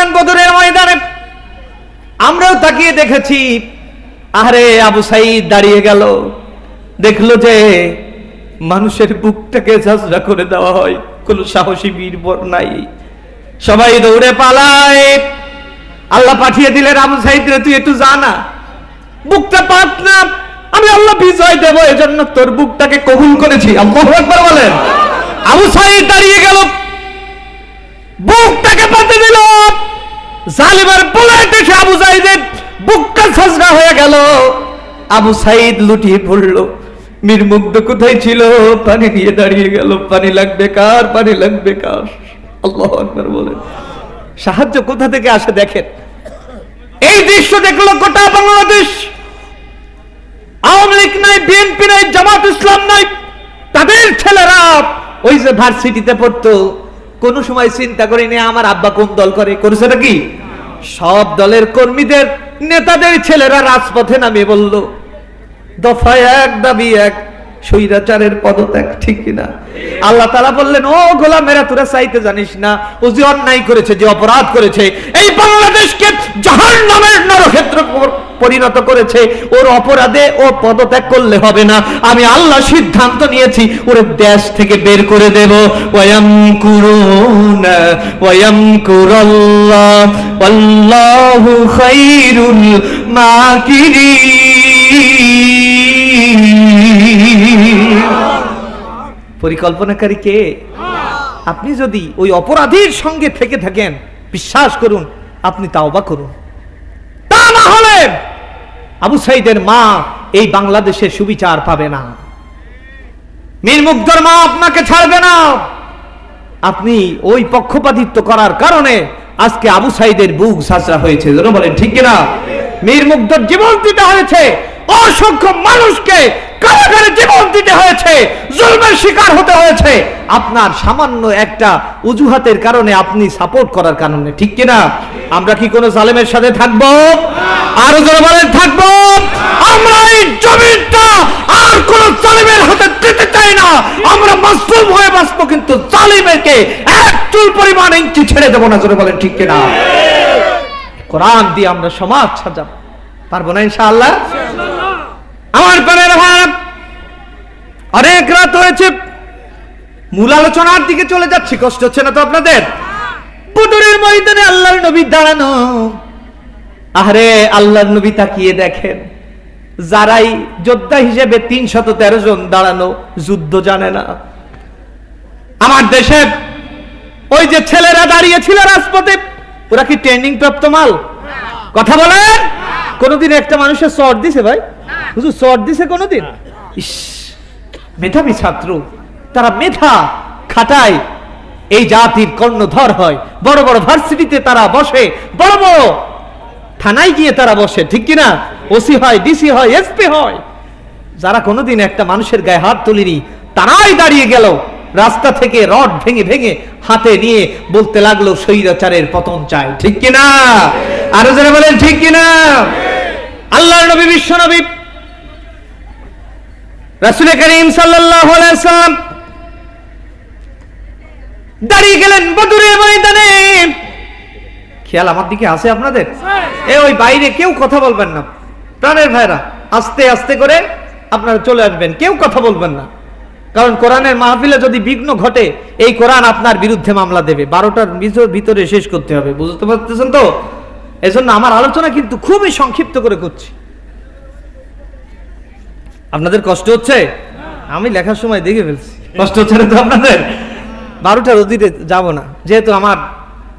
গেলেন বদরের ময়দানে। আমরাও তাকিয়ে দেখেছি আরে আবু সাইদ দাঁড়িয়ে গেল। দেখল যে মানুষের বুকটাকে ঝাঁঝরা করে দেওয়া হয়, কোনো সাহসী বীরবর নাই। সবাই দৌড়ে পালায়। আল্লাহ পাঠিয়ে দিলেন, আবু সাইদ রে, তুই একটু জানা বুকটা পাত না। আমি আল্লাহ বিজয় দেব, এজন্য তোর বুকটাকে কবুল করেছি। আল্লাহু আকবার বলেন। আবু সাইদ দাঁড়িয়ে গেল। বুকটাকে পাতে দিল। জালিমের বুলেট এসে আবু সাইদের বুকটা সাজরা হয়ে গেল। আবু সাইদ লুটিয়ে পড়ল। মীর মুগ্ধ কোথায় ছিল? পানি নিয়ে দাঁড়িয়ে গেল। পানি লাগবে কার? পানি লাগবে কার? আল্লাহ আকবার বলেন। সাহায্য কোথা থেকে আসে দেখেন? এই দৃশ্য দেখল গোটা বাংলাদেশ। আওয়ামী লীগ নাই, বিএনপি নাই, জামাত ইসলাম নাই, তাদের ছেলেরা ওই যে ভার্সিটিতে পড়তো। কোন সময় চিন্তা করিনি, আমার আব্বা কোন দল করে করেছে নাকি সব দলের কর্মীদের, নেতাদের ছেলেরা রাজপথে নামিয়ে বলল, দফায় এক, দাবি এক, স্বৈরাচারের পদত্যাগ ঠিক কিনা? আল্লাহ তালা বললেন, ও গোলামেরা, তোরা চাইতে জানিস না, ও যে অন্যায় করেছে, যে অপরাধ করেছে, এই বাংলাদেশকে জাহান নামের নরক্ষেত্র পরিণত করেছে। ওর অপরাধে ও পদত্যাগ করলে হবে না। আমি আল্লাহ সিদ্ধান্ত নিয়েছি, ওরে দেশ থেকে বের করে দেব। ওয়াম কুরুন ওয়াম আল্লাহু খাইরুল পরিকল্পনাকারী কে? আপনি যদি ওই অপরাধীর সঙ্গে থেকে থাকেন, বিশ্বাস করুন, আপনি তাওবা করুন। তা না হলে আবু সাইদের মা এই বাংলাদেশে সুবিচার পাবে না। মীর মুগ্ধর মা আপনাকে ছাড়বে না। আপনি ওই পক্ষপাতিত্ব করার কারণে আজকে আবু সাইদের বুক সাজরা হয়েছে। বলেন, ঠিক কিনা? মুগ্ধর জীবন দিতে হয়েছে। অসংখ্য মানুষকে কারাগারে জীবন দিতে হয়েছে। জুলমের শিকার হতে হয়েছে। আপনার সামান্য একটা অজুহাতের কারণে আপনি সাপোর্ট করার কারণে ঠিক কিনা? আমরা কি কোনো জালেমের সাথে থাকব? আরও জোরে বলেন, থাকব? আমরা এই জমিটা আর কোন জালিমের হাতে দিতে চাই না। আমরা মাসুম হয়ে বাঁচবো, কিন্তু জালিমেরকে এক চুল পরিমাণ ইঞ্চি ছেড়ে দেবো না, জোরে বলেন, ঠিক কিনা? কোরআন দিয়ে আমরা সমাজ সাজাবো। পারব না, ইনশাআল্লাহ? আমার প্রাণের ভাই অনেক রাত হয়েছে। মূল আলোচনার দিকে চলে যাচ্ছি কষ্ট হচ্ছে না তো আপনাদের? বদরের ময়দানে আল্লাহর নবী দাঁড়ানো। আরে আল্লাহর নবী তাকিয়ে দেখেন। যারাই যোদ্ধা হিসেবে তিনশত তেরো জন দাঁড়ানো যুদ্ধ জানে না। আমার দেশে ওই যে ছেলেরা দাঁড়িয়েছিল রাজপথে ওরা কি ট্রেনিং প্রাপ্ত মাল? কথা বলেন। কোনদিন একটা মানুষের চট দিছে ভাই? হুজুর চট দিছে কোনদিন? ইস। মেধাবী ছাত্র, তারা মেধা খাটায়। এই জাতির কর্ণধর হয়। বড় বড় ভার্সিটিতে তারা বসে। বড় বড় থানায় গিয়ে তারা বসে, ঠিক কিনা? ওসি হয়, ডিসি হয়, এসপি হয়। যারা কোনোদিন একটা মানুষের গায়ে হাত তুলিনি, তারাই দাঁড়িয়ে গেল। রাস্তা থেকে রড ভেঙে ভেঙে হাতে নিয়ে বলতে লাগল, স্বৈরাচারের পতন চাই। ঠিক কিনা? আরও যারা বলেন, ঠিক কিনা? আল্লাহ নবী, বিশ্ব নবী রাসুল করিম সাল্লাম দাঁড়িয়ে গেলেন বদরের ময়দানে। খেয়াল আমার দিকে আছে আপনাদের? এ ওই বাইরে কেউ কথা বলবেন না। প্রাণের ভাইরা আস্তে আস্তে করে আপনারা চলে আসবেন কেউ কথা বলবেন না। কারণ কোরআনের মাহফিলে যদি বিঘ্ন ঘটে এই কোরআন আপনার বিরুদ্ধে মামলা দেবে। বারোটার ভিতর- ভিতরে শেষ করতে হবে বুঝতে পারতেছেন তো? এজন্য আমার আলোচনা কিন্তু খুবই সংক্ষিপ্ত করে করছি। আপনাদের কষ্ট হচ্ছে? আমি লেখার সময় দেখে ফেলছি। কষ্ট হচ্ছে না তো আপনাদের? বারোটার অধীরে যাব না। যেহেতু আমার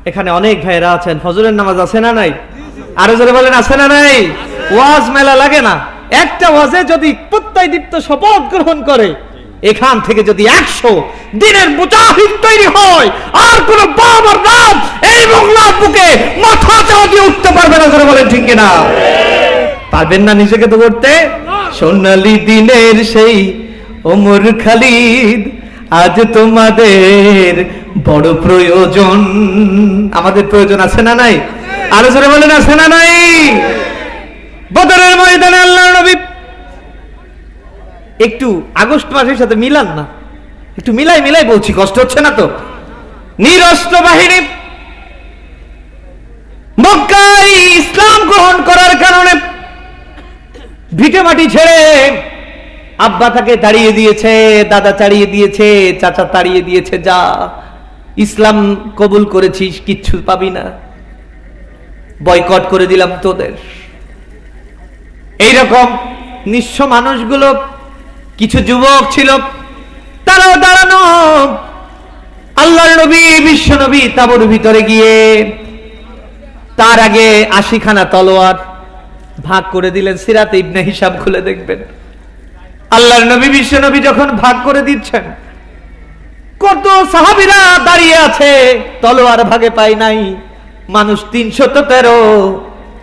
এখানে অনেক ভাইয়েরা আছেন, ফজরের নামাজ আছে না নাই? আরও জোরে বলেন, আছে না নাই? ওয়াজ মেলা লাগে না। একটা ওয়াজে যদি প্রত্যয় দীপ্ত শপথ গ্রহণ করে, এখান থেকে যদি একশো দিনের মুজাহিদ তৈরি হয়, আর কোন বাবার নাম এই বাংলার বুকে মাথা চাওয়া দিয়ে উঠতে পারবে না, জোরে বলেন ঠিক কিনা? পারবেন না নিজেকে তো করতে? সোনালি দিনের সেই ওমর খালিদ, আজ তোমাদের বড় প্রয়োজন। আমাদের প্রয়োজন আছে না নাই? আরও জোরে বলেন, আছে না নাই? বদরের ময়দানে আল্লাহ নবী একটু আগস্ট মাসের সাথে মিলান না। একটু মিলাই মিলাই বলছি, কষ্ট হচ্ছে না তো? নিরস্ত্র বাহিনী মক্কায় ইসলাম গ্রহণ করার কারণে ভিটে মাটি ছেড়ে আব্বা তাকে তাড়িয়ে দিয়েছে, দাদা তাড়িয়ে দিয়েছে, চাচা তাড়িয়ে দিয়েছে, যা, ইসলাম কবুল করেছিস, কিচ্ছু পাবি না। বয়কট করে দিলাম তোদের। এইরকম নিঃস্ব মানুষগুলো, কিছু যুবক ছিল, তারাও দাঁড়ানো। আল্লাহর নবী, বিশ্ব নবী তাবুর ভিতরে গিয়ে, তার আগে আশিখানা তলোয়ার ভাগ করে দিলেন, সিরাতে ইবনে হিসাব খুলে দেখবেন। আল্লাহর নবী, বিশ্ব নবী যখন ভাগ করে দিচ্ছেন, কত সাহাবিরা দাঁড়িয়ে আছে, তলোয়ার ভাগে পাই নাই, মানুষ তিনশত তেরো,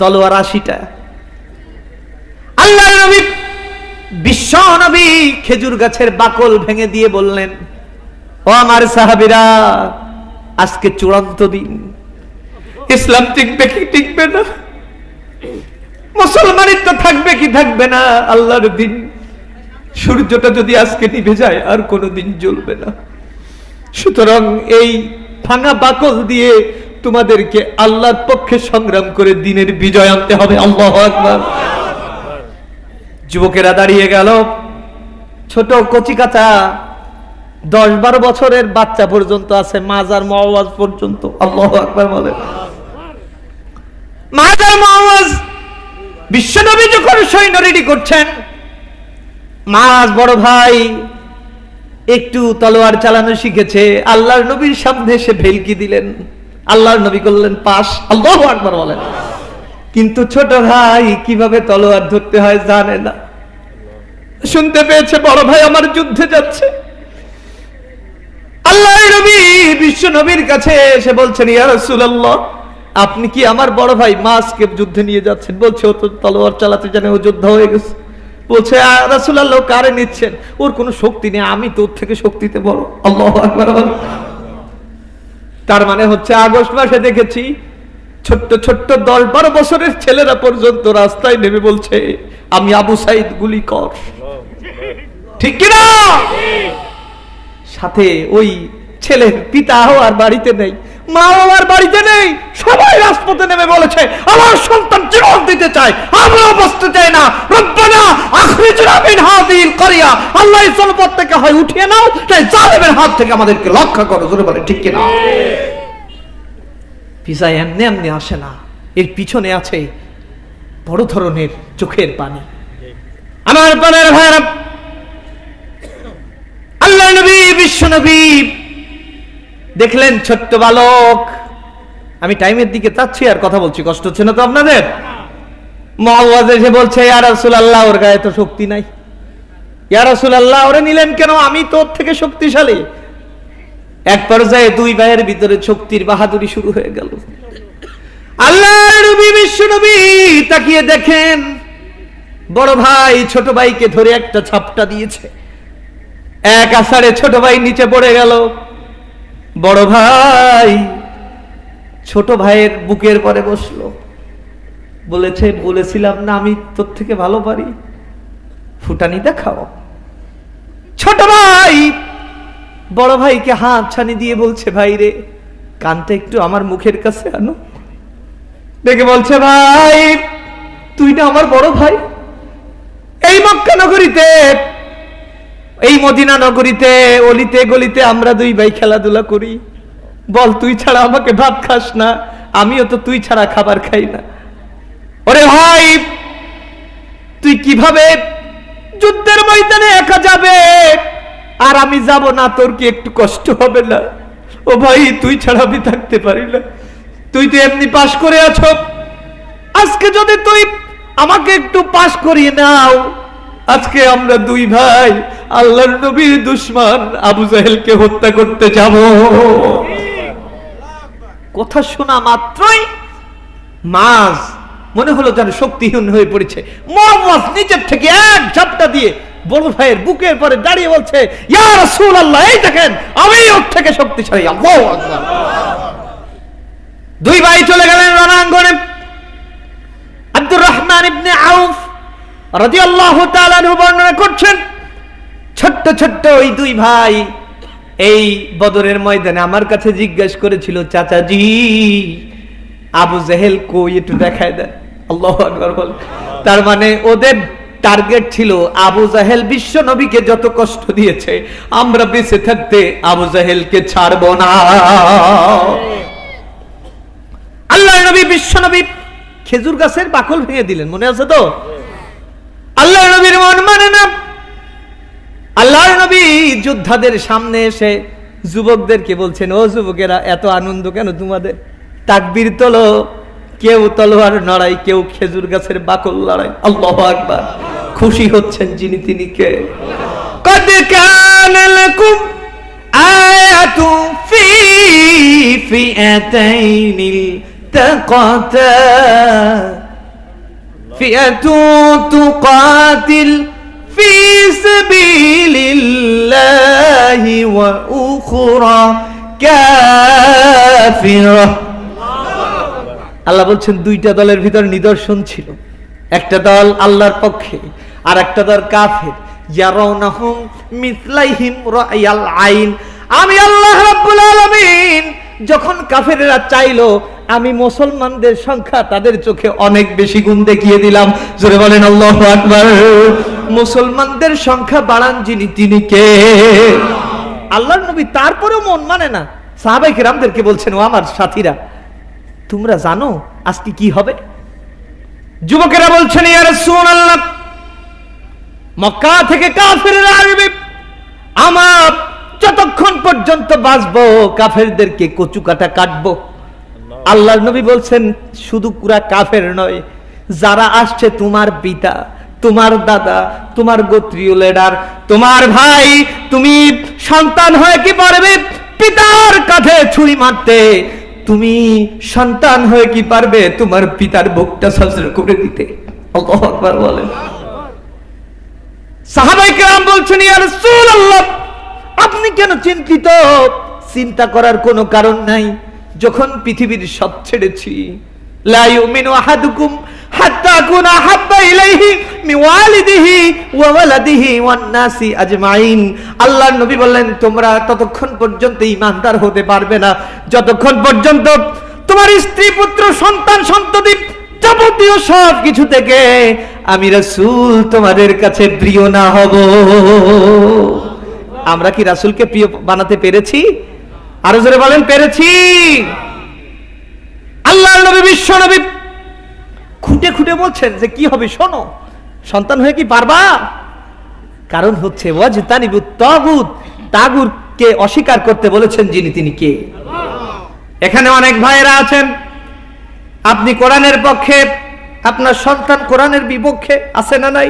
তলোয়ার আশিটা। আল্লাহর নবী, বিশ্ব নবী খেজুর গাছের বাকল ভেঙে দিয়ে বললেন, ও আমার সাহাবিরা, আজকে চূড়ান্ত দিন। ইসলাম টিকবে কি টিকবে না? মুসলমানের তো থাকবে কি থাকবে না? আল্লাহর দিন। সূর্যটা যদি আজকে নিভে যায়, আর কোনো দিন জ্বলবে না। সুতরাং এই ভাঙা বাকল দিয়ে তোমাদেরকে আল্লাহর পক্ষে সংগ্রাম করে দিনের বিজয় আনতে হবে। আল্লাহ যুবকেরা দাঁড়িয়ে গেল। ছোট কচি কাঁচা, দশ বারো বছরের বাচ্চা পর্যন্ত আছে, মাজার মহাওয়াজ পর্যন্ত। আল্লাহ আকবার বলে। মাজার মহাওয়াজ বিশ্বনবী যখন সৈন্য রেডি করছেন, মাছ, বড় ভাই একটু তলোয়ার চালানো শিখেছে, আল্লাহর নবীর সামনে এসে ভেলকি দিলেন। আল্লাহর নবী করলেন পাশ। আল্লাহ আকবার বলেন। কিন্তু ছোট ভাই কীভাবে তলোয়ার ধরতে হয় জানে না। শুনতে পেয়েছে, বড় ভাই আমার যুদ্ধে যাচ্ছে। আল্লাহ নবী বিশ্ব নবীর কাছে এসে বলছেন, ইয়া রাসূলুল্লাহ আপনি কি আমার বড় ভাই? মাসকে যুদ্ধে নিয়ে যাচ্ছেন। বলছে, ও তো তলোয়ার চালাতে জানে, ও যুদ্ধ হয়ে গেছে। বলছে রাসূলুল্লাহ কারে নিচ্ছেন? ওর কোনো শক্তি নেই, আমি তোর থেকে শক্তিতে বড়। আল্লাহু তার মানে হচ্ছে, আগস্ট মাসে দেখেছি, ছোট্ট ছোট্ট দশ বারো বছরের ছেলেরা পর্যন্ত রাস্তায় নেমে বলছে, আমি আবু সাইদ গুলি কর। ঠিক কিনা? সাথে ওই ছেলের পিতাও আর বাড়িতে নেই। মাও আর বাড়িতে নেই, সবাই রাজপথে নেমে বলেছে, আমার সন্তান জীবন দিতে চায় আমরা বসতে চাই না। রব্বানা করিয়া, আল্লাহ থেকে হয় উঠিয়ে নাও তাই জালেমের হাত থেকে আমাদেরকে রক্ষা করো, জোরে বলে, ঠিক কিনা? পিসা এমনি এমনি আসে না, এর পিছনে আছে বড় ধরনের চোখের পানি। আমার পানের আল্লাহ নবী, বিশ্ব নবী দেখলেন ছোট্ট বালক। আমি টাইমের দিকে চাচ্ছি আর কথা বলছি, কষ্ট হচ্ছে না তো আপনাদের? মহাওয়াজ এসে বলছে, ইয়া রাসূলুল্লাহ, ওর গায়ে তো শক্তি নাই। ইয়া রাসূলুল্লাহ, ওরে নিলেন কেন? আমি তোর থেকে শক্তিশালী। এক পর্যায়ে দুই ভাইয়ের ভিতরে শক্তির বাহাদুরি শুরু হয়ে গেল। আল্লাহ নবী, বিশ্ব নবী তাকিয়ে দেখেন, বড় ভাই ছোট ভাইকে ধরে একটা ছাপটা দিয়েছে। এক আষাঢ়ে ছোট ভাই নিচে পড়ে গেল। বড় ভাই, ছোট ভাইয়ের বুকের পরে বসল। বলেছে, বলেছিলাম না, আমি তোর থেকে ভালো পারি। ফুটানি দেখাও। ছোট ভাই, বড় ভাইকে হাত ছানি দিয়ে বলছে, ভাই রে, কানটা একটু আমার মুখের কাছে আনো। দেখে বলছে, ভাই, তুই না আমার বড় ভাই? এই মক্কা নগরীতে এই মদিনা নগরীতে, অলিতে গলিতে আমরা দুই ভাই খেলাধুলা করি। বল, তুই ছাড়া আমাকে ভাত খাস না, আমিও তো তুই ছাড়া খাবার খাই না। ওরে ভাই, তুই কীভাবে যুদ্ধের ময়দানে একা যাবে? আর আমি যাব না, তোর কি একটু কষ্ট হবে না? ও ভাই, তুই ছাড়া আমি থাকতে পারি না। তুই তো এমনি পাশ করে আছো। আজকে যদি তুই আমাকে একটু পাশ করিয়ে নাও আজকে আমরা দুই ভাই, আল্লাহর নবীর দুশ্মন, আবু জাহেলকে হত্যা করতে যাব। কথা শোনা মাত্রই মাছ মনে হলো যেন শক্তিহীন হয়ে পড়েছে। মোহাম্মদ নিচের থেকে এক ঝাপটা দিয়ে বড় ভাইয়ের বুকের পরে দাঁড়িয়ে বলছে, ইয়া রাসূলুল্লাহ, এই দেখেন, আমি ওর থেকে শক্তিশালী, আল্লাহু দুই ভাই চলে গেলেন রণাঙ্গনে। আব্দুর রহমান ইবনে আউফ ছোট্ট ছোট্ট ওই দুই ভাই এই বদরের ময়দানে আমার কাছে জিজ্ঞেস করেছিল, চাচাজি, আবু জেহেল কই একটু দেখায় আল্লাহ বল। তার মানে ওদের টার্গেট ছিল, আবু জাহেল বিশ্ব নবীকে যত কষ্ট দিয়েছে, আমরা বেঁচে থাকতে আবু জাহেলকে ছাড়ব না। আল্লাহ নবী বিশ্ব নবী খেজুর গাছের বাকল ভেঙে দিলেন, মনে আছে তো আল্লাহ নবীর মন মানে না আল্লাহর নবী যোদ্ধাদের সামনে এসে যুবকদেরকে বলছেন, ও যুবকেরা, এত আনন্দ কেন তোমাদের? তাকবির তল, কেউ তলোয়ার লড়াই কেউ খেজুর গাছের বাকল লড়াই আল্লাহ আকবার। খুশি হচ্ছেন যিনি তিনি কে? কদ আল্লাহ বলছেন, দুইটা দলের ভিতর নিদর্শন ছিল। একটা দল আল্লাহর পক্ষে, আর একটা দল কাফের। ইয়ারাউনাহুম মিসলাইহিম আইন। আমি আল্লাহ রাব্বুল আলামিন, যখন কাফেরেরা চাইলো, আমি মুসলমানদের সংখ্যা তাদের চোখে অনেক বেশি গুণ দেখিয়ে দিলাম। জোরে বলেন, আল্লাহু আকবার। মুসলমানদের সংখ্যা বাড়ান যিনি, তিনি কে? আল্লাহর নবী তারপরেও মন মানে না। সাহাবাই কেরামদেরকে বলছেন, ও আমার সাথীরা, তোমরা জানো আজকে কি হবে? যুবকেরা বলছেন, ইয়া রাসূলুল্লাহ, মক্কা থেকে কাফেররা আসবে। আমার যতক্ষণ পর্যন্ত বাঁচবো, কাফেরদেরকে কচু কাটা কাটবো। আল্লাহর নবী বলছেন, শুধু কুরা কাফের নয়, যারা আসছে তোমার পিতা তোমার দাদা, তোমার গোত্রীয় লিডার, তোমার ভাই, তুমি সন্তান হয়ে কি পারবে? পিতার কাঁধে ছুরি মারতে। তুমি সন্তান হয়ে কি পারবে? তোমার পিতার বুকটা সজর করে দিতে। বলেন। বলছেন আপনি কেন চিন্তিত? চিন্তা করার কোনো কারণ নাই। যখন পৃথিবীর সব ছেড়েছি, লা ইউমিনু আহাদুকুম হাত্তা ইলাইহি আল্লাহর নবী বললেন, তোমরা ততক্ষণ পর্যন্ত ঈমানদার হতে পারবে না। যতক্ষণ পর্যন্ত তোমার স্ত্রী, পুত্র, সন্তান, সন্ততি যাবতীয় সব কিছু থেকে আমি রাসূল তোমাদের কাছে প্রিয় না হব। আমরা কি রাসূলকে প্রিয় বানাতে পেরেছি? আরও জোরে বলেন, পেরেছি। আল্লাহ নবী, বিশ্ব নবী খুঁটে খুঁটে বলছেন যে, কি হবে, শোনো সন্তান হয়ে কি পারবা? কারণ হচ্ছে ওয়াজতানিবু অস্বীকার করতে বলেছেন যিনি, তিনি কে? এখানে অনেক ভাইয়েরা আছেন। আপনি কোরআনের পক্ষে, আপনার সন্তান কোরআনের বিপক্ষে আছে না নাই?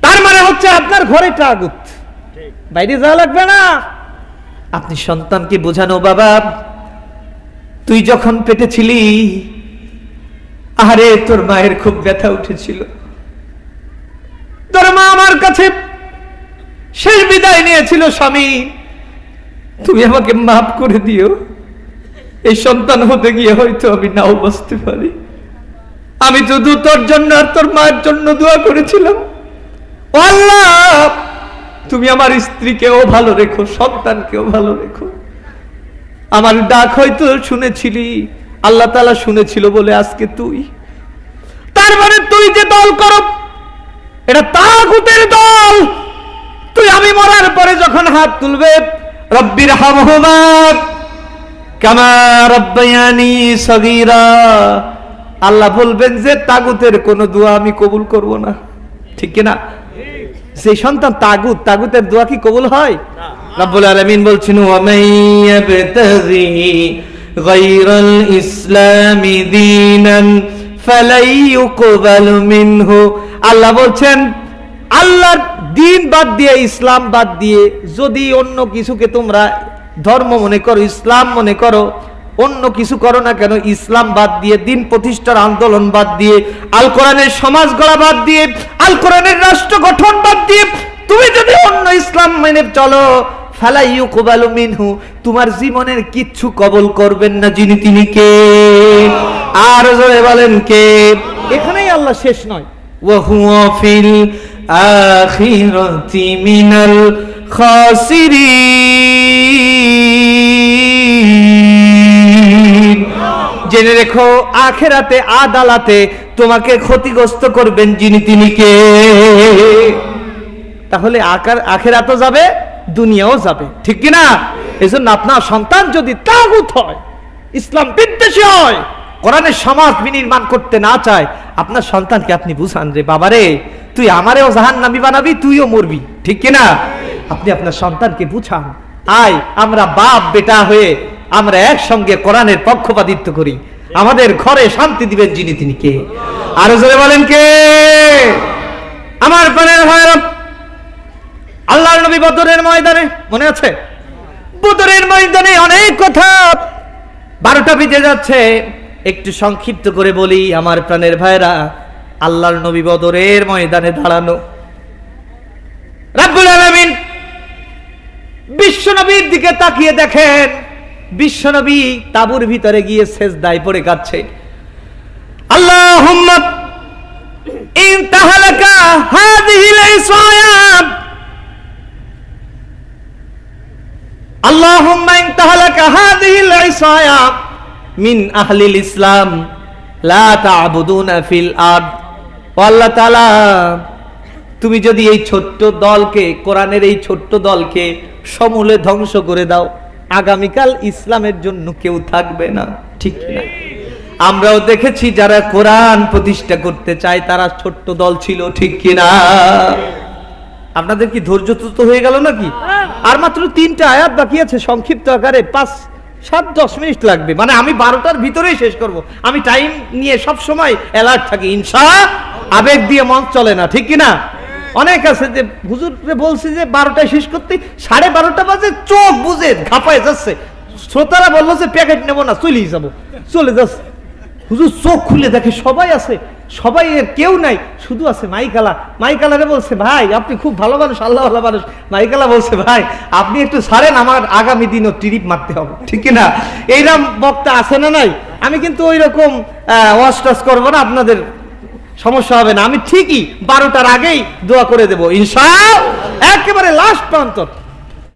তার মানে হচ্ছে আপনার ঘরে তাগুত। বাইরে যাওয়া লাগবে না। আপনি সন্তানকে বোঝানো, বাবা, তুই যখন পেটে ছিলি আরে তোর মায়ের খুব ব্যথা উঠেছিল। তোর মা আমার কাছে শেষ বিদায় নিয়েছিল, স্বামী। তুমি আমাকে মাফ করে দিও। এই সন্তান হতে গিয়ে হয়তো আমি নাও বসতে পারি। আমি শুধু তোর জন্য আর তোর মায়ের জন্য দোয়া করেছিলাম। তুমি আমার স্ত্রীকেও ভালো রেখো, সন্তানকেও ভালো রেখো। আমার ডাক হয়তো শুনেছিলি, আল্লাহ তালা শুনেছিল বলে আজকে তুই। তার মানে তুই যে দল কর এটা তাগুতের দল। তুই আমি মরার পরে যখন হাত তুলবে, রব্বির হামহুমা, কামা রব্বায়ানি সগীরা। আল্লাহ বলবেন যে, তাগুতের কোনো দোয়া আমি কবুল করব না। ঠিক না সেই সন্তান তাগুত, তাগুতের দোয়া কি কবুল হয়? রব্বুল আলামিন বলছেন ওয়া মাইয়াবতাগি গায়রাল ইসলামি দীনান আল্লাহ বলছেন, আল্লাহর দিন বাদ দিয়ে, ইসলাম বাদ দিয়ে যদি অন্য কিছুকে তোমরা ধর্ম মনে করো, ইসলাম মনে করো, অন্য কিছু করো না কেন, ইসলাম বাদ দিয়ে, দিন প্রতিষ্ঠার আন্দোলন বাদ দিয়ে, আল কোরআনের সমাজ গড়া বাদ দিয়ে, আল কোরআনের রাষ্ট্র গঠন বাদ দিয়ে, তুমি যদি অন্য ইসলাম মেনে চলো ফালাইউ কোবালু মিনহু, তোমার জীবনের কিচ্ছু কবল করবেন না যিনি তিনি কে। আর জোরে বলেন কে? এখানেই আল্লাহ শেষ নয়। ওয়াহুয়া ফিল আখিরাতি মিনাল খাসিরিন। জেনে রেখো আখেরাতে আদালাতে তোমাকে ক্ষতিগ্রস্ত করবেন যিনি তিনি কে? তাহলে আকার আখেরাতও যাবে দুনিয়াও যাবে। ঠিক কি না এজন্য আপনার সন্তান যদি তাগুত হয় ইসলাম বিদ্বেষী হয় কোরআনের সমাজ বিনির্মাণ করতে না চায়, আপনার সন্তানকে আপনি বুঝান রে বাবারে, তুই আমারেও জাহান নামি বানাবি, তুইও মরবি। ঠিক কি না? আপনি আপনার সন্তানকে বুঝান। আয়, আমরা বাপ, বেটা হয়ে আমরা একসঙ্গে কোরআনের পক্ষপাতিত্ব করি। আমাদের ঘরে শান্তি দিবেন যিনি তিনি কে? আরও জোরে বলেন কে? আমার প্রাণের ভাইরা আল্লাহর নবী বদরের ময়দানে, মনে আছে? বদরের ময়দানে অনেক কথা। বারোটা বেজে যাচ্ছে একটু সংক্ষিপ্ত করে বলি, আমার প্রাণের ভাইরা, আল্লাহর নবী বদরের ময়দানে দাঁড়ানো। রাব্বুল আলামিন বিশ্বনবীর দিকে তাকিয়ে দেখেন, বিশ্বনবী তাবুর ভিতরে গিয়ে শেষ দায় পড়ে কাচ্ছে আল্লাহ ইনতাহালাকা মিন আহলিল ইসলাম, লা তা'বুদুনা ফিল আরদ। আল্লাহ তাআলা, তুমি যদি এই ছোট্ট দলকে, কোরআনের এই ছোট্ট দলকে সমূলে ধ্বংস করে দাও, আগামীকাল ইসলামের জন্য কেউ থাকবে না, ঠিক না? আমরাও দেখেছি যারা কোরআন প্রতিষ্ঠা করতে চায়, তারা ছোট্ট দল ছিল, ঠিক কিনা আপনাদের কি ধৈর্য হয়ে গেল নাকি? আর মাত্র তিনটা আয়াত বাকি আছে, সংক্ষিপ্ত আকারে, পাঁচ সাত দশ মিনিট লাগবে। মানে আমি বারোটার ভিতরেই শেষ করব। আমি টাইম নিয়ে সব সময় অ্যালার্ট থাকি। ইনশা আবেগ দিয়ে মন চলে না, ঠিক কি না অনেক আছে যে হুজুরে বলছি যে, বারোটায় শেষ করতে, সাড়ে বারোটা বাজে চোখ বুঝে ঘাপায় যাচ্ছে। শ্রোতারা বলল যে, প্যাকেট নেব না, চলেই যাব। চলে যাচ্ছে। হুজুর চোখ খুলে দেখে সবাই আছে। সবাই এর কেউ নাই, শুধু আছে মাইকালা। মাইকালারে বলছে, ভাই, আপনি খুব ভালো মানুষ আল্লাহ ভালো মানুষ। মাইকালা বলছে, ভাই, আপনি একটু ছাড়েন, আমার আগামী দিনও ট্রিপ মারতে হবে। ঠিক না এইরকম বক্তা আছে না নাই? আমি কিন্তু ওই রকম ওয়াশ টাস করব না, আপনাদের সমস্যা হবে না। আমি ঠিকই বারোটার আগেই দোয়া করে দেবো ইনশা একেবারে লাস্ট প্রান্ত